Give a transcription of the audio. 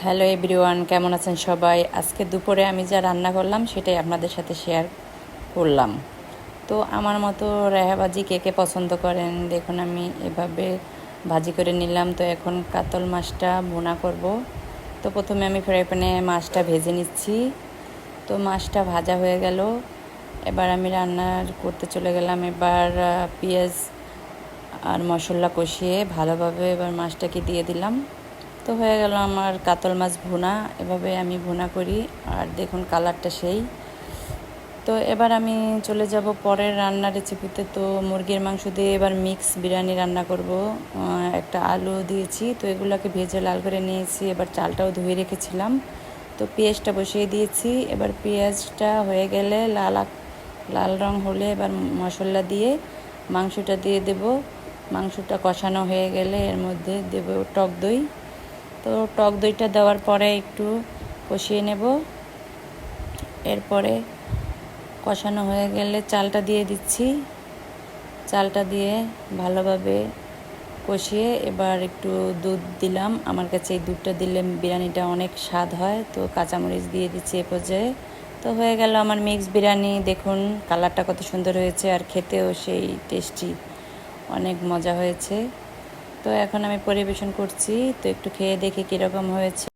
Hello everyone, কেমন আছেন সবাই? আজকে দুপুরে আমি যা রান্না করলাম সেটাই আপনাদের সাথে শেয়ার করলাম। তো আমার মতো রেহা ভাজি কে কে পছন্দ করেন? দেখুন, আমি এভাবে ভাজি করে নিলাম। তো এখন কাতল মাছটা বোনা করব। তো প্রথমে আমি ফ্রাই প্যানে মাছটা ভেজে নিচ্ছি। তো মাছটা ভাজা হয়ে গেল। এবার আমি রান্না করতে চলে গেলাম এবার পেঁয়াজ আর মশলা কষিয়ে ভালোভাবে এবার মাছটাকে দিয়ে দিলাম। তো হয়ে গেল আমার কাতল মাছ ভুনা। এভাবে আমি ভুনা করি, আর দেখুন কালারটা সেই। তো এবার আমি চলে যাব পরের রান্নার রেসিপিতে তো মুরগির মাংস দিয়ে এবার মিক্স বিরিয়ানি রান্না করব। একটা আলু দিয়েছি, তো এগুলোকে ভেজে লাল করে নিয়েছি। এবার চালটাও ধুয়ে রেখেছিলাম। তো পেঁয়াজটা বসিয়ে দিয়েছি। এবার পেঁয়াজটা হয়ে গেলে লাল লাল রং হলে এবার মশলা দিয়ে মাংসটা দিয়ে দেব। মাংসটা কষানো হয়ে গেলে এর মধ্যে দেব টক দই। তো টক দইটা দেওয়ার পরে একটু কষিয়ে নেব। এরপরে কষানো হয়ে গেলে চালটা দিয়ে দিচ্ছি। চালটা দিয়ে ভালোভাবে কষিয়ে এবার একটু দুধ দিলাম। আমার কাছে এই দুধটা দিলে বিরিয়ানিটা অনেক স্বাদ হয়। তো কাঁচামরিচ দিয়ে দিচ্ছি এ পর্যায়ে। তো হয়ে গেল আমার মিক্স বিরিয়ানি। দেখুন কালারটা কত সুন্দর হয়েছে আর খেতেও সেই টেস্টি। অনেক মজা হয়েছে। তো এখন আমি পরিবেশন করছি তো একটু খেয়ে দেখি কীরকম হয়েছে।